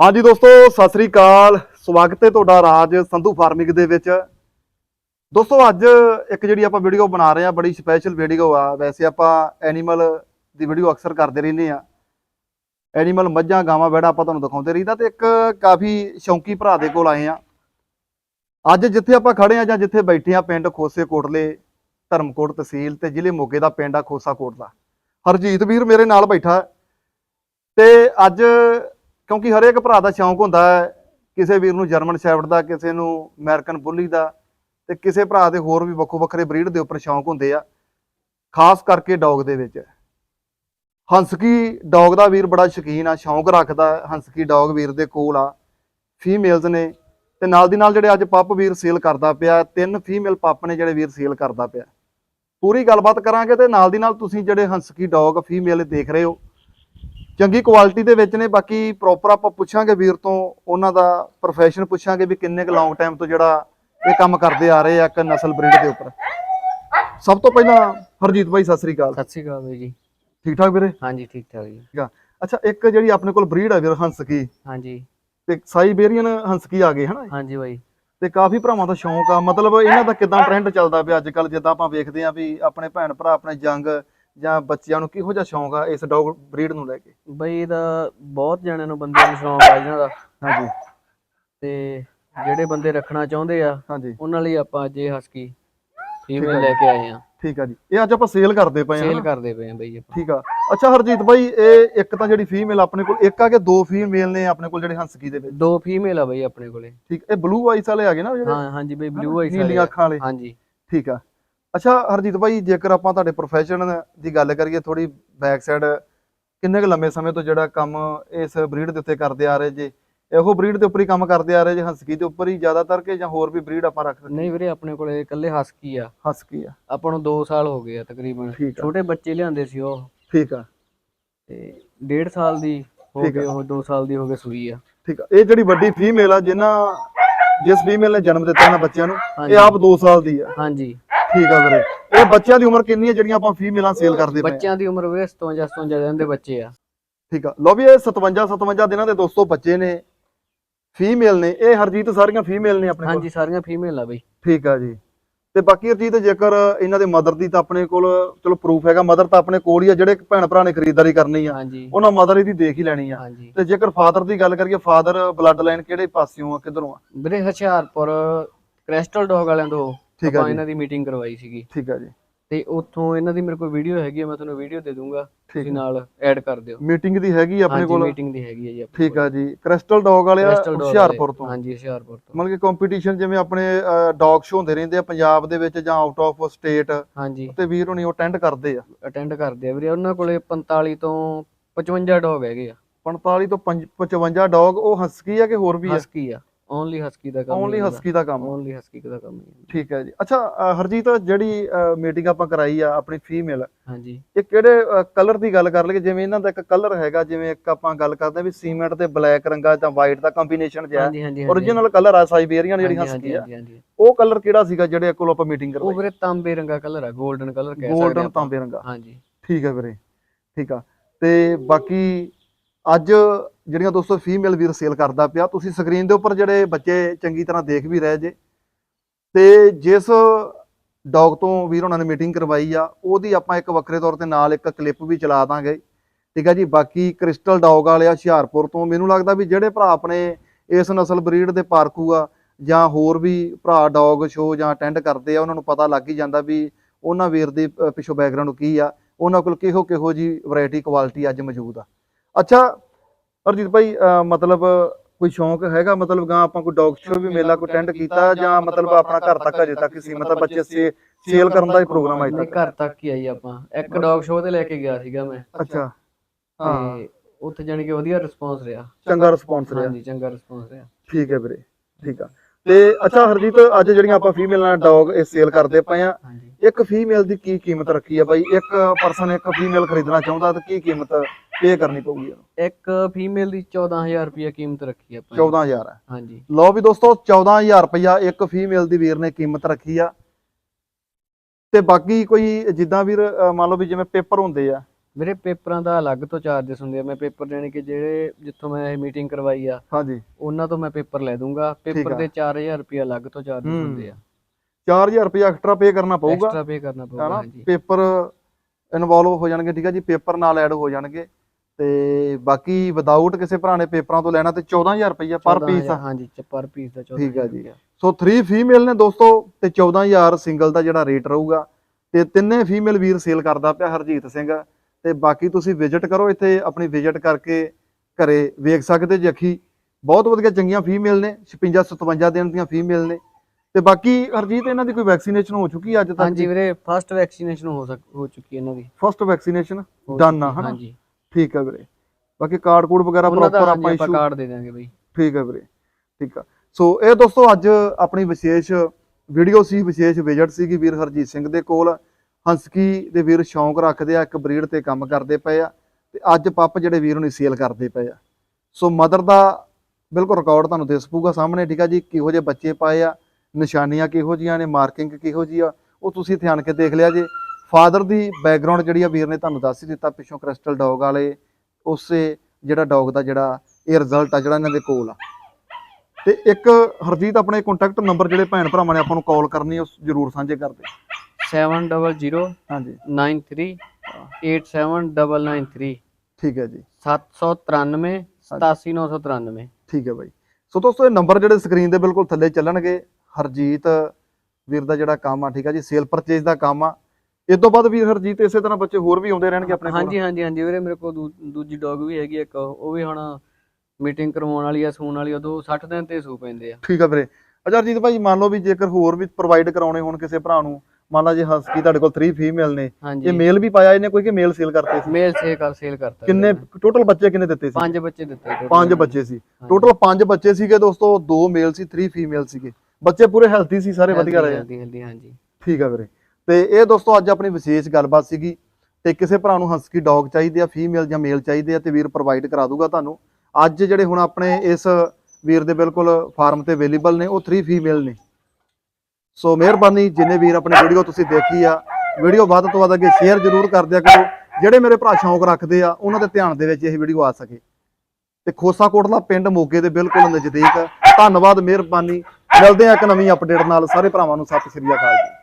ਹਾਂਜੀ ਦੋਸਤੋ, ਸਤਿ ਸ੍ਰੀ ਅਕਾਲ। ਸਵਾਗਤ ਹੈ ਤੁਹਾਡਾ ਰਾਜ ਸੰਧੂ ਫਾਰਮਿੰਗ ਦੇ ਵਿੱਚ। ਦੋਸਤੋ, ਅੱਜ ਇੱਕ ਜਿਹੜੀ ਆਪਾਂ ਵੀਡੀਓ ਬਣਾ ਰਹੇ ਆ ਬੜੀ ਸਪੈਸ਼ਲ ਵੀਡੀਓ ਆ। ਵੈਸੇ ਆਪਾਂ ਐਨੀਮਲ ਦੀ ਵੀਡੀਓ ਅਕਸਰ ਕਰਦੇ ਰਹਿੰਦੇ ਆ ਐਨੀਮਲ ਮੱਝਾਂ, ਗਾਵਾਂ, ਬੈੜਾ ਆਪਾਂ ਤੁਹਾਨੂੰ ਦਿਖਾਉਂਦੇ ਰਹੀਦਾ ਤੇ ਇੱਕ ਕਾਫੀ ਸ਼ੌਂਕੀ ਭਰਾ ਦੇ ਕੋਲ ਆਏ ਆ ਅੱਜ ਜਿੱਥੇ ਆਪਾਂ ਖੜੇ ਆ ਜਾਂ ਜਿੱਥੇ ਬੈਠੇ ਆ ਪਿੰਡ ਖੋਸੇ ਕੋਟਲੇ ਧਰਮਕੋਟ ਤਹਿਸੀਲ ਤੇ ਜ਼ਿਲ੍ਹੇ ਮੋਗੇ ਦਾ ਪਿੰਡ ਆ ਖੋਸਾ ਕੋਟਲਾ ਹਰਜੀਤ ਵੀਰ ਮੇਰੇ ਨਾਲ ਬੈਠਾ ਹੈ। ਤੇ ਅੱਜ ਕਿਉਂਕਿ ਹਰੇਕ ਭਰਾ ਦਾ ਸ਼ੌਂਕ ਹੁੰਦਾ ਹੈ ਕਿਸੇ ਵੀਰ ਨੂੰ ਜਰਮਨ ਸ਼ੈਫਰਡ ਦਾ, ਕਿਸੇ ਨੂੰ ਅਮਰੀਕਨ ਬੁੱਲੀ ਦਾ ਤੇ ਕਿਸੇ ਭਰਾ ਦੇ ਹੋਰ ਵੀ ਵੱਖੋ ਵੱਖਰੇ ਬਰੀਡ ਦੇ ਉੱਪਰ ਸ਼ੌਂਕ ਹੁੰਦੇ ਆ, ਖਾਸ ਕਰਕੇ ਡੌਗ ਦੇ ਵਿੱਚ। ਹੰਸਕੀ ਡੌਗ ਦਾ ਵੀਰ ਬੜਾ ਸ਼ੌਕੀਨ ਆ, ਸ਼ੌਂਕ ਰੱਖਦਾ ਹੰਸਕੀ ਡੌਗ ਵੀਰ ਦੇ ਕੋਲ ਆ ਫੀਮੇਲਸ ਨੇ ਤੇ ਨਾਲ ਦੀ ਨਾਲ ਜਿਹੜੇ ਅੱਜ ਪੱਪ ਵੀਰ ਸੇਲ ਕਰਦਾ ਪਿਆ, ਤਿੰਨ ਫੀਮੇਲ ਪੱਪ ਨੇ ਜਿਹੜੇ ਵੀਰ ਸੇਲ ਕਰਦਾ ਪਿਆ। ਪੂਰੀ ਗੱਲਬਾਤ ਕਰਾਂਗੇ ਤੇ ਨਾਲ ਦੀ ਨਾਲ ਤੁਸੀਂ ਜਿਹੜੇ ਹੰਸਕੀ ਡੌਗ ਫੀਮੇਲ ਦੇਖ ਰਹੇ ਹੋ ਚੰਗੀ ਕੁਆਲਿਟੀ ਦੇ ਵਿੱਚ ਨੇ ਬਾਕੀ ਪ੍ਰੋਪਰ ਆਪਾਂ ਪੁੱਛਾਂਗੇ ਵੀਰ ਤੋਂ ਉਹਨਾਂ ਦਾ profession ਪੁੱਛਾਂਗੇ ਵੀ ਕਿੰਨੇ ਕੁ ਲੌਂਗ ਟਾਈਮ ਤੋਂ ਜਿਹੜਾ ਇਹ ਕੰਮ ਕਰਦੇ ਆ ਰਹੇ ਆ ਇੱਕ ਨਸਲ ਬਰੀਡ ਦੇ ਉੱਪਰ। ਸਭ ਤੋਂ ਪਹਿਲਾਂ ਹਰਜੀਤ ਭਾਈ ਸਤਿ ਸ੍ਰੀ ਅਕਾਲ। ਸਤਿ ਸ਼੍ਰੀ ਅਕਾਲ ਬਾਈ ਜੀ। ਠੀਕ ਠਾਕ ਵੀਰੇ? ਹਾਂਜੀ ਠੀਕ ਠਾਕ ਜੀ। ਅੱਛਾ ਇੱਕ ਜਿਹੜੀ ਆਪਣੇ ਕੋਲ ਬਰੀਡ ਆ ਵੀਰ ਹੰਸਕੀ। ਹਾਂਜੀ। ਤੇ ਸਾਈਬੇਰੀਅਨ ਹੰਸਕੀ ਆ ਗਏ ਹਨਾ? ਹਾਂਜੀ ਬਾਈ। ਤੇ ਕਾਫੀ ਭਰਾਵਾਂ ਦਾ ਸ਼ੌਂਕ ਆ। ਮਤਲਬ ਇਹਨਾਂ ਦਾ ਕਿਦਾਂ ਟ੍ਰੈਂਡ ਚੱਲਦਾ ਪਿਆ ਅੱਜ ਕੱਲ ਜਿੱਦਾਂ ਆਪਾਂ ਵੇਖਦੇ ਆ ਵੀ ਆਪਣੇ ਭੈਣ ਭਰਾ ਆਪਣੇ ਜੰਗ ਜਾਂ ਬੱਚਿਆਂ ਨੂੰ ਕਿਹੋ ਜਿਹਾ ਸ਼ੌਂਕ ਆ ਇਸ ਡੌਗ ਬਰੀਡ ਨੂੰ ਲੈ ਕੇ? ਬਾਈ ਇਹਦਾ ਬਹੁਤ ਜਣਿਆਂ ਨੂੰ ਬੰਦਿਆਂ ਨੂੰ ਸ਼ੌਂਕ ਆ ਇਹਨਾਂ ਦਾ। ਹਾਂਜੀ। ਤੇ ਜਿਹੜੇ ਬੰਦੇ ਰੱਖਣਾ ਚਾਹੁੰਦੇ ਆ ਹਾਂਜੀ। ਉਹਨਾਂ ਲਈ ਆਪਾਂ ਅੱਜ ਇਹ ਹਸਕੀ ਫੀਮੇਲ ਲੈ ਕੇ ਆਏ ਆ। ਠੀਕ ਆ ਜੀ। ਇਹ ਅੱਜ ਆਪਾਂ ਸੇਲ ਕਰਦੇ ਪਏ ਆ ਸੇਲ? ਕਰਦੇ ਪਏ ਆ ਬਾਈ ਆਪਾਂ। ਠੀਕ ਆ। ਅੱਛਾ ਹਰਜੀਤ ਭਾਈ ਇਹ ਇੱਕ ਤਾਂ ਜਿਹੜੀ ਫੀਮੇਲ ਆਪਣੇ ਕੋਲ ਇੱਕ ਆ ਕਿ ਦੋ ਫੀਮੇਲ ਨੇ ਆਪਣੇ ਕੋਲ ਜਿਹੜੇ ਹੰਸਕੀ ਦੇ ਵਿੱਚ? ਦੋ ਫੀਮੇਲ ਆ ਬਾਈ ਆਪਣੇ ਕੋਲੇ। ਠੀਕ ਇਹ ਬਲੂ ਆਈਸ ਵਾਲੇ ਆ ਗਏ ਨਾ ਜਿਹੜੇ? ਹਾਂ ਹਾਂਜੀ ਬਾਈ ਬਲੂ ਆਈਸ ਨੀਲੀਆਂ ਅੱਖਾਂ ਵਾਲੇ। ਹਾਂਜੀ। ਠੀਕ ਆ। ਅੱਛਾ ਹਰਜੀਤ ਭਾਈ ਜੇਕਰ ਆਪਾਂ ਤੁਹਾਡੇ ਪ੍ਰੋਫੈਸ਼ਨ ਦੀ ਗੱਲ ਕਰੀਏ ਥੋੜੀ ਬੈਕ ਸਾਈਡ ਕਿੰਨੇ ਕੁ ਲੰਮੇ ਸਮੇਂ ਤੋਂ ਜਿਹੜਾ ਕੰਮ ਇਸ ਬਰੀਡ ਦੇ ਉੱਤੇ ਕਰਦੇ ਆ ਰਹੇ ਜੇ? ਇਹੋ ਬਰੀਡ ਦੇ ਉੱਪਰ ਹੀ ਕੰਮ ਕਰਦੇ ਆ ਰਹੇ ਜੇ ਹੰਸਕੀ ਦੇ ਉੱਪਰ ਹੀ ਜ਼ਿਆਦਾਤਰ ਕਿ ਜਾਂ ਹੋਰ ਵੀ ਬਰੀਡ ਆਪਾਂ ਰੱਖ ਸਕਦੇ? ਨਹੀਂ ਵੀਰੇ ਆਪਣੇ ਕੋਲੇ ਇਕੱਲੇ ਹਸਕੀ ਆ। ਹੰਸਕੀ ਆ। ਆਪਾਂ ਨੂੰ 2 ਸਾਲ ਹੋ ਗਏ ਆ ਤਕਰੀਬਨ। ਠੀਕ ਆ। ਛੋਟੇ ਬੱਚੇ ਲਿਆਂਦੇ ਸੀ ਉਹ। ਠੀਕ ਆ। ਤੇ 1.5 ਸਾਲ ਦੀ ਹੋ ਠੀਕ ਆ। ਗਏ ਉਹ 2 ਸਾਲ ਦੀ ਹੋ ਗਏ ਸੂਈ ਆ। ਠੀਕ ਆ। ਇਹ ਜਿਹੜੀ ਵੱਡੀ ਫੀਮੇਲ ਆ ਜਿਨ੍ਹਾਂ ਜਿਸ ਫੀਮੇਲ ਨੇ ਜਨਮ ਦਿੱਤਾ ਇਹਨਾਂ ਬੱਚਿਆਂ ਨੂੰ ਹਾਂਜੀ। ਇਹ ਆਪ 2 ਸਾਲ ਦੀ ਆ। ਹਾਂਜੀ। ਠੀਕ ਆ ਵੀਰੇ। ਇਹ ਬੱਚਿਆਂ ਦੀ ਉਮਰ ਕਿੰਨੀ ਹੈ ਜਿਹੜੀਆਂ ਆਪਾਂ ਫੀਮੇਲਾਂ ਸੇਲ ਕਰਦੇ ਪਏ ਆ? ਬੱਚਿਆਂ ਦੀ ਉਮਰ ਵੀਰੇ 57 57 ਦਿਨ ਦੇ ਬੱਚੇ ਆ। ਠੀਕ ਆ। ਲੋ ਵੀ ਇਹ 57 57 ਦਿਨਾਂ ਦੇ ਦੋਸਤੋ ਬੱਚੇ ਨੇ ਫੀਮੇਲ ਨੇ। ਇਹ ਹਰਜੀਤ ਸਾਰੀਆਂ ਫੀਮੇਲ ਨੇ ਆਪਣੇ ਕੋਲ? ਹਾਂਜੀ ਸਾਰੀਆਂ ਫੀਮੇਲ ਆ ਬਈ। ਠੀਕ ਆ ਜੀ। ਤੇ ਬਾਕੀ ਹਰਜੀਤ ਜੇਕਰ ਇਹਨਾਂ ਦੇ ਮਦਰ ਦੀ ਤਾਂ ਆਪਣੇ ਕੋਲ ਚਲੋ ਪ੍ਰੂਫ ਹੈਗਾ ਮਦਰ ਤਾਂ ਆਪਣੇ ਕੋਲ ਹੀ ਆ ਜਿਹੜੇ ਭੈਣ ਭਰਾ ਨੇ ਖਰੀਦਦਾਰੀ ਕਰਨੀ ਆ ਉਹਨਾਂ ਮਦਰ ਇਹਦੀ ਦੇਖ ਹੀ ਲੈਣੀ ਆ। ਤੇ ਜੇਕਰ ਫਾਦਰ ਦੀ ਗੱਲ ਕਰੀਏ ਫਾਦਰ ਬਲੱਡ ਲਾਈਨ ਕਿਹੜੇ ਪਾਸਿਓਂ ਆ ਕਿਧਰੋਂ ਆ? ਵੀਰੇ ਹੁਸ਼ਿਆਰਪੁਰ ਕ੍ਰਿਸਟਲ ਡੌਗ ਵਾਲਿਆਂ ਤੋਂ। ਠੀਕ ਆ ਜੀ। ਇਹਨਾਂ ਦੀ ਮੀਟਿੰਗ ਕਰਵਾਈ ਸੀਗੀ। ਠੀਕ ਆ ਜੀ। ਤੇ ਉੱਥੋਂ ਇਹਨਾਂ ਦੀ ਮੇਰੇ ਕੋਲ ਵੀਡੀਓ ਹੈਗੀ ਆ ਮੈਂ ਤੁਹਾਨੂੰ ਵੀਡੀਓ ਦੇ ਦੂੰਗਾ। ਤੁਸੀਂ ਨਾਲ ਐਡ ਕਰ ਦਿਓ। ਮੀਟਿੰਗ ਦੀ ਹੈਗੀ ਆਪਣੇ ਹਾਂਜੀ ਕੋਲ? ਮੀਟਿੰਗ ਦੀ ਹੈਗੀ ਆ ਜੀ ਆਪਣੇ ਠੀਕ ਆ ਜੀ। ਕ੍ਰਿਸਟਲ ਡੌਗ ਵਾਲੇ ਹੁਸ਼ਿਆਰਪੁਰ। ਤੋਂ। ਹਾਂਜੀ ਹੁਸ਼ਿਆਰਪੁਰ ਤੋਂ। ਮਤਲਬ ਕਿ ਕੰਪੀਟੀਸ਼ਨ ਜਿਵੇਂ ਆਪਣੇ ਡੌਗ ਸ਼ੋ ਹੁੰਦੇ ਰਹਿੰਦੇ ਆ ਪੰਜਾਬ ਦੇ ਵਿੱਚ ਜਾਂ ਆਊਟ ਆਫ ਸਟੇਟ ਹਾਂਜੀ। ਤੇ ਵੀਰ ਹੁਣੀ ਉਹ ਅਟੈਂਡ ਕਰਦੇ ਆ। ਅਟੈਂਡ ਕਰਦੇ ਆ ਵੀਰੇ। ਉਹਨਾਂ ਕੋਲੇ 45 ਤੋਂ 55 ਡੌਗ ਹੈਗੇ ਆ। 45 ਤੋਂ 55 ਡੌਗ ਉਹ ਹਸਕੀ ਆ ਕਿ ਹੋਰ ਵੀ ਆ? ਹਸਕੀ ਆ। ਓਨਲੀ ਹਸਕੀ ਦਾ ਕੰਮ ਓਨਲੀ ਹਸਕੀ ਦਾ ਕੰਮ। ਓਨਲੀ ਹਸਕੀ ਦਾ ਕੰਮ ਹੀ। ਠੀਕ ਹੈ ਜੀ। ਅੱਛਾ ਹਰਜੀਤ ਜਿਹੜੀ ਮੀਟਿੰਗ ਆਪਾਂ ਕਰਾਈ ਆ ਆਪਣੀ ਫੀਮੇਲ ਹਾਂਜੀ। ਇਹ ਕਿਹੜੇ ਕਲਰ ਦੀ ਗੱਲ ਕਰ ਲਈਏ? ਜਿਵੇਂ ਇਹਨਾਂ ਦਾ ਇੱਕ ਕਲਰ ਹੈਗਾ ਜਿਵੇਂ ਇੱਕ ਆਪਾਂ ਗੱਲ ਕਰਦੇ ਵੀ ਸੀਮੈਂਟ ਤੇ ਬਲੈਕ ਰੰਗਾ ਜਾਂ ਵਾਈਟ ਦਾ ਕੰਬੀਨੇਸ਼ਨ ਜਿਹਾ origignal ਕਲਰ ਆ ਸਾਈਬੇਰੀਅਨ ਜਿਹੜੀ ਹਸਕੀ ਆ। ਹਾਂਜੀ, ਹਾਂਜੀ। ਉਹ ਕਲਰ ਕਿਹੜਾ ਸੀਗਾ ਜਿਹੜੇ ਕੋਲ ਆਪਾਂ ਮੀਟਿੰਗ ਉਹ ਕਰਵਾਈ? ਵੀਰੇ ਤਾਂਬੇ ਰੰਗਾ ਕਲਰ ਆ 골ਡਨ ਕਲਰ ਕਹਿ ਸਕਦੇ 골ਡਨ ਤਾਂਬੇ ਰੰਗਾ। ਹਾਂਜੀ। ਠੀਕ ਹੈ ਵੀਰੇ ਠੀਕ ਆ। ਤੇ ਬਾਕੀ ਅੱਜ ਜਿਹੜੀਆਂ ਦੋਸਤੋ ਫੀਮੇਲ ਵੀਰ ਸੇਲ ਕਰਦਾ ਪਿਆ ਤੁਸੀਂ ਸਕਰੀਨ ਦੇ ਉੱਪਰ ਜਿਹੜੇ ਬੱਚੇ ਚੰਗੀ ਤਰ੍ਹਾਂ ਦੇਖ ਵੀ ਰਹੇ ਜੇ। ਤੇ ਜਿਸ ਡੌਗ ਤੋਂ ਵੀਰ ਉਹਨਾਂ ਨੇ ਮੀਟਿੰਗ ਕਰਵਾਈ ਆ ਉਹਦੀ ਆਪਾਂ ਇੱਕ ਵੱਖਰੇ ਤੌਰ ਤੇ ਨਾਲ ਇੱਕ ਕਲਿੱਪ ਵੀ ਚਲਾ ਦਾਂਗੇ। ਠੀਕ ਆ ਜੀ ਬਾਕੀ ਕ੍ਰਿਸਟਲ ਡੌਗ ਵਾਲੇ ਆ ਹੁਸ਼ਿਆਰਪੁਰ ਤੋਂ ਮੈਨੂੰ ਲੱਗਦਾ ਵੀ ਜਿਹੜੇ ਭਰਾ ਆਪਣੇ ਇਸ ਨਸਲ ਬਰੀਡ ਦੇ ਪਾਰਕੂ ਆ ਜਾਂ ਹੋਰ ਵੀ ਭਰਾ ਡੌਗ ਸ਼ੋ ਜਾਂ ਅਟੈਂਡ ਕਰਦੇ ਆ ਉਹਨਾਂ ਨੂੰ ਪਤਾ ਲੱਗ ਹੀ ਜਾਂਦਾ ਵੀ ਉਹਨਾਂ ਵੀਰ ਦੇ ਅ, ਪਿੱਛੋਂ ਬੈਕਗ੍ਰਾਉਂਡ ਕੀ ਆ। ਉਹਨਾਂ ਕੋਲ ਕਿਹੋ ਕਿਹੋ ਜੀ ਵੈਰਾਈਟੀ ਕੁਆਲਿਟੀ ਅੱਜ ਮੌਜੂਦ ਆ। ਅੱਛਾ ਅਰਜੀਤ ਭਾਈ ਮਤਲਬ ਕੋਈ ਸ਼ੌਂਕ ਹੈਗਾ? ਮਤਲਬ ਗਾਂ ਆਪਾਂ ਕੋਈ ਡੌਗ ਸ਼ੋ ਵੀ ਮੇਲਾ ਕੋਈ ਅਟੈਂਡ ਕੀਤਾ ਜਾਂ ਮਤਲਬ ਆਪਣਾ ਘਰ ਤੱਕ ਅਜੇ ਤੱਕ ਹੀ ਸੀਮਤ ਆ ਬੱਚੇ ਸੇ ਸੇਲ ਕਰਨ ਦਾ ਹੀ ਪ੍ਰੋਗਰਾਮ ਅਜੇ ਨਹੀਂ ਤੱਕ। ਘਰ ਤੱਕ ਹੀ ਆਈ ਆਪਾਂ। ਇੱਕ ਡੌਗ ਸ਼ੋਅ ਤੇ ਲੈ ਕੇ ਗਿਆ ਸੀਗਾ ਮੈਂ। ਅੱਛਾ। ਹਾਂ। ਤੇ ਉੱਥੇ ਜਾਣੀ ਕਿ ਵਧੀਆ ਰਿਸਪੌਂਸ ਰਿਹਾ। ਚੰਗਾ ਰਿਸਪੌਂਸ ਰਿਹਾ। ਹਾਂਜੀ ਚੰਗਾ ਰਿਸਪੌਂਸ ਰਿਹਾ। ਠੀਕ ਹੈ ਵੀਰੇ ਠੀਕ ਆ। ਤੇ ਅੱਛਾ ਹਰਜੀਤ ਅੱਜ ਜਿਹੜੀਆਂ ਆਪਾਂ ਫੀਮੇਲ ਨਾਲ ਡੌਗ ਇਹ ਸੇਲ ਕਰਦੇ ਪਏ ਆ ਹਾਂਜੀ। ਇੱਕ ਫੀਮੇਲ ਦੀ ਕੀ ਕੀਮਤ ਰੱਖੀ ਆ ਬਾਈ? ਇੱਕ ਪਰਸਨ ਇੱਕ ਫੀਮੇਲ ਖਰੀਦਣਾ ਚਾਹੁੰਦਾ ਤਾਂ ਕੀ ਕੀਮਤ ਪੇ ਕਰਨੀ ਪਊਗੀ ਇੱਕ ਫੀਮੇਲ ਦੀ 14000 ਰੁਪਏ ਕੀਮਤ ਰੱਖੀ ਆਪਾਂ 14000 ਹੈ। ਹਾਂਜੀ। ਲਓ ਵੀ ਦੋਸਤੋ 14000 ਰੁਪਇਆ ਇੱਕ ਫੀਮੇਲ ਦੀ ਵੀਰ ਨੇ ਕੀਮਤ ਰੱਖੀ ਆ। ਤੇ ਬਾਕੀ ਕੋਈ ਜਿੱਦਾਂ ਵੀਰ ਮੰਨ ਲਓ ਵੀ ਜਿਵੇਂ ਪੇਪਰ ਹੁੰਦੇ ਆ। ਮੇਰੇ ਪੇਪਰਾਂ ਦਾ ਅਲੱਗ ਤੋਂ ਚਾਰजेस ਹੁੰਦੇ ਆ। ਮੈਂ ਪੇਪਰ ਯਾਨੀ ਕਿ ਜਿਹੜੇ ਜਿੱਥੋਂ ਮੈਂ ਇਹ ਮੀਟਿੰਗ ਕਰਵਾਈ ਆ ਹਾਂਜੀ। ਉਹਨਾਂ ਤੋਂ ਮੈਂ ਪੇਪਰ ਲੈ ਦੂੰਗਾ। ਪੇਪਰ ਦੇ 4000 ਰੁਪਏ ਅਲੱਗ ਤੋਂ ਚਾਰजेस ਹੁੰਦੇ ਆ। 4000 ਰੁਪਇਆ ਐਕਸਟਰਾ ਪੇ ਕਰਨਾ ਪਊਗਾ। ਐਕਸਟਰਾ ਪੇ ਕਰਨਾ ਪਊਗਾ ਹਾਂਜੀ। ਪੇਪਰ ਇਨਵੋਲਵ ਹੋ ਜਾਣਗੇ ਠੀਕ ਆ ਜੀ? ਪੇਪਰ ਨਾਲ ਐਡ ਹੋ ਜਾਣਗੇ। ਤੇ ਬਾਕੀ ਵਿਦਆਊਟ ਕਿਸੇ ਭਰਾ ਨੇ ਪੇਪਰਾਂ ਤੋਂ ਲੈਣਾ ਤੇ 14000 ਰੁਪਏ ਪਰ 14,000 ਪੀਸ ਹਾਂਜੀ ਪਰ ਪੀਸ ਦਾ 14 ਠੀਕ ਆ ਜੀ। ਸੋ 3 ਫੀਮੇਲ ਨੇ ਦੋਸਤੋ ਤੇ 14000 ਸਿੰਗਲ ਦਾ ਜਿਹੜਾ ਰੇਟ ਰਹੂਗਾ ਤੇ ਤਿੰਨੇ ਫੀਮੇਲ ਵੀਰ ਸੇਲ ਕਰਦਾ ਪਿਆ ਹਰਜੀਤ ਸਿੰਘ। ਤੇ ਬਾਕੀ ਤੁਸੀਂ ਵਿਜ਼ਿਟ ਕਰੋ ਇੱਥੇ ਆਪਣੀ ਵਿਜ਼ਿਟ ਕਰਕੇ ਘਰੇ ਵੇਖ ਸਕਦੇ ਜੇ ਅੱਖੀ। ਬਹੁਤ ਵਧੀਆ ਚੰਗੀਆਂ ਫੀਮੇਲ ਨੇ 56 57 ਦਿਨ ਦੀਆਂ ਫੀਮੇਲ ਨੇ। ਤੇ ਬਾਕੀ ਹਰਜੀਤ ਇਹਨਾਂ ਦੀ ਕੋਈ ਵੈਕਸੀਨੇਸ਼ਨ ਹੋ ਚੁੱਕੀ ਹੈ ਅੱਜ ਤੱਕ ਹਾਂਜੀ ਵੀਰੇ ਫਸਟ ਵੈਕਸੀਨੇਸ਼ਨ ਹੋ ਚੁੱਕੀ ਹੈ ਇਹਨਾਂ ਦੀ। ਫਸਟ ਵੈਕਸੀਨੇਸ਼ਨ Done ਆ? ਹਾਂਜੀ। ਠੀਕ ਹੈ ਵੀਰੇ। ਬਾਕੀ ਕਾਰਡ ਕੂਡ ਵਗੈਰਾ ਪ੍ਰੋਪਰ ਆਪਾਂ ਇਸ਼ੂ ਕਾਰਡ ਦੇ ਦਾਂਗੇ ਬਈ। ਠੀਕ ਹੈ ਵੀਰੇ ਠੀਕ ਆ। ਸੋ ਇਹ ਦੋਸਤੋ ਅੱਜ ਆਪਣੀ ਵਿਸ਼ੇਸ਼ ਵੀਡੀਓ ਸੀ ਵਿਸ਼ੇਸ਼ ਵਿਜ਼ਿਟ ਸੀਗੀ ਵੀਰ ਹਰਜੀਤ ਸਿੰਘ ਦੇ ਕੋਲ। ਹੰਸਕੀ ਦੇ ਵੀਰ ਸ਼ੌਂਕ ਰੱਖਦੇ ਆ ਇੱਕ ਬਰੀਡ ਤੇ ਕੰਮ ਕਰਦੇ ਪਏ ਆ ਤੇ ਅੱਜ ਪੱਪ ਜਿਹੜੇ ਵੀਰ ਨੂੰ ਸੇਲ ਕਰਦੇ ਪਏ ਆ। ਸੋ ਮਦਰ ਦਾ ਬਿਲਕੁਲ ਰਿਕਾਰਡ ਤੁਹਾਨੂੰ ਦਿਸ ਪਊਗਾ ਸਾਹਮਣੇ ਠੀਕ ਆ ਜੀ ਕਿਹੋ ਜਿਹੇ ਬੱਚੇ ਪਾਏ ਆ ਨਿਸ਼ਾਨੀਆਂ ਕਿਹੋ ਜੀਆਂ ਨੇ ਮਾਰਕਿੰਗ ਕਿਹੋ ਜੀ ਆ ਉਹ ਤੁਸੀਂ ਆਣ ਕੇ ਦੇਖ ਲਿਆ ਜੇ। ਫਾਦਰ ਦੀ ਬੈਕਗ੍ਰਾਉਂਡ ਜਿਹੜੀ ਆ ਵੀਰ ਨੇ ਤੁਹਾਨੂੰ ਦੱਸ ਹੀ ਦਿੱਤਾ ਪਿੱਛੋਂ ਕ੍ਰਿਸਟਲ ਡੌਗ ਵਾਲੇ ਉਸੇ ਜਿਹੜਾ ਡੌਗ ਦਾ ਜਿਹੜਾ ਇਹ ਰਿਜ਼ਲਟ ਆ ਜਿਹੜਾ ਇਹਨਾਂ ਦੇ ਕੋਲ ਆ। ਤੇ ਇੱਕ ਹਰਜੀਤ ਆਪਣੇ ਕੰਟੈਕਟ ਨੰਬਰ ਜਿਹੜੇ ਭੈਣ ਭਰਾਵਾਂ ਨੇ ਆਪਾਂ ਨੂੰ ਕਾਲ ਕਰਨੀ ਉਹ ਜ਼ਰੂਰ ਸਾਂਝੇ ਕਰ ਦੇ 700 ਹਾਂਜੀ। 93 87993 ਠੀਕ ਹੈ ਜੀ। 793 87993 ਠੀਕ ਹੈ ਬਾਈ। ਸੋ ਦੋਸਤੋ ਇਹ ਨੰਬਰ ਜਿਹੜੇ ਸਕਰੀਨ ਦੇ ਬਿਲਕੁਲ ਥੱਲੇ ਚੱਲਣਗੇ ਹਰਜੀਤ ਵੀਰ ਦਾ ਜਿਹੜਾ ਕੰਮ ਆ ਠੀਕ ਆ ਜੀ ਸੇਲ ਪਰਚੇਜ ਦਾ ਕੰਮ ਆ ਇਸ ਤੋਂ ਬਾਅਦ ਵੀਰ ਹਰਜੀਤ ਇਸੇ ਤਰ੍ਹਾਂ ਬੱਚੇ ਹੋਰ ਵੀ ਆਉਂਦੇ ਰਹਿਣਗੇ ਆਪਣੇ ਕੋਲ। ਹਾਂਜੀ ਹਾਂਜੀ ਹਾਂਜੀ ਵੀਰੇ ਮੇਰੇ ਕੋਲ ਦੂ- ਦੂਜੀ ਡੌਗ ਵੀ ਹੈਗੀ ਆ ਇੱਕ ਉਹ ਵੀ ਹੁਣ ਮੀਟਿੰਗ ਕਰਵਾਉਣ ਵਾਲੀ ਆ ਸੂਣ ਵਾਲੀ ਉਦੋਂ 60 ਦਿਨ ਤੇ ਸੂ ਪੈਂਦੇ ਆ। ਠੀਕ ਆ ਵੀਰੇ। ਅੱਛਾ ਹਰਜੀਤ ਭਾਈ ਮੰਨ ਲਓ ਵੀ ਜੇਕਰ ਹੋਰ ਵੀ ਪ੍ਰੋਵਾਈਡ ਕਰਾਉਣੇ ਹੋਣ ਕਿਸੇ ਭਰਾ ਨੂੰ ਮੰਨ ਲਾ ਜੇ ਹਸਕੀ ਤੁਹਾਡੇ ਕੋਲ 3 ਫੀਮੇਲ ਨੇ ਇਹ ਹਾਂਜੀ ਮੇਲ ਵੀ ਪਾਇਆ ਇਹਨੇ ਕੋਈ ਕਿ ਮੇਲ ਸੇਲ ਕਰਤੇ ਸੀ? ਮੇਲ ਸੇ ਕਰ ਸੇਲ ਕਰਤਾ ਕਿੰਨੇ ਵੀਰੇ। ਟੋਟਲ ਬੱਚੇ ਕਿੰਨੇ ਦਿੱਤੇ ਸੀ? ਪੰਜ ਬੱਚੇ ਦਿੱਤੇ total ਪੰਜ। ਬੱਚੇ ਸੀ। ਹਾਂਜੀ। ਟੋਟਲ ਪੰਜ ਬੱਚੇ ਸੀਗੇ ਦੋਸਤੋ ਦੋ ਮੇਲ ਸੀ 3 ਫੀਮੇਲ ਸੀਗੇ। ਬੱਚੇ ਪੂਰੇ ਹੈਲਥੀ ਸੀ ਸਾਰੇ ਵਧੀਆ ਰਹੇ ਹੈਲਦੀ ਹੈਲਦੀ ਹਾਂਜੀ। ਠੀਕ ਆ ਵੀਰੇ। ਤੇ ਇਹ ਦੋਸਤੋ ਅੱਜ ਆਪਣੀ ਵਿਸ਼ੇਸ਼ ਗੱਲਬਾਤ ਸੀਗੀ ਤੇ ਕਿਸੇ ਭਰਾ ਨੂੰ ਹਸਕੀ ਡੌਗ ਚਾਹੀਦੇ ਆ ਫੀਮੇਲ ਜਾਂ ਮੇਲ ਚਾਹੀਦੇ ਆ ਤੇ ਵੀਰ ਪ੍ਰੋਵਾਈਡ ਕਰਾ ਦੂਗਾ ਤੁਹਾਨੂੰ। ਅੱਜ ਜਿਹੜੇ ਹੁਣ ਆਪਣੇ ਇਸ ਵੀਰ ਦੇ ਬਿਲਕੁਲ ਫਾਰਮ ਤੇ ਅਵੇਲੇਬਲ ਨੇ, ਉਹ 3 ਫੀਮੇਲ ਨੇ। ਸੋ ਮਿਹਰਬਾਨੀ, ਜਿੰਨੇ ਵੀਰ ਆਪਣੀ ਵੀਡੀਓ ਤੁਸੀਂ ਦੇਖੀ ਆ ਵੀਡੀਓ ਵੱਧ ਤੋਂ ਵੱਧ ਅੱਗੇ ਸ਼ੇਅਰ ਜ਼ਰੂਰ ਕਰ ਦਿਆ ਕਰੋ। ਜਿਹੜੇ ਮੇਰੇ ਭਰਾ ਸ਼ੌਂਕ ਰੱਖਦੇ ਆ, ਉਹਨਾਂ ਦੇ ਧਿਆਨ ਦੇ ਵਿੱਚ ਇਹ ਵੀਡੀਓ ਆ ਸਕੇ। ਤੇ ਖੋਸਾ ਕੋਟਲਾ ਪਿੰਡ ਮੋਗੇ ਦੇ ਬਿਲਕੁਲ ਨਜ਼ਦੀਕ। ਧੰਨਵਾਦ, ਮਿਹਰਬਾਨੀ। ਮਿਲਦੇ ਆ ਇੱਕ ਨਵੀਂ ਅਪਡੇਟ ਨਾਲ। ਸਾਰੇ ਭਰਾਵਾਂ ਨੂੰ ਸਤਿ ਸ਼੍ਰੀ ਅਕਾਲ ਜੀ।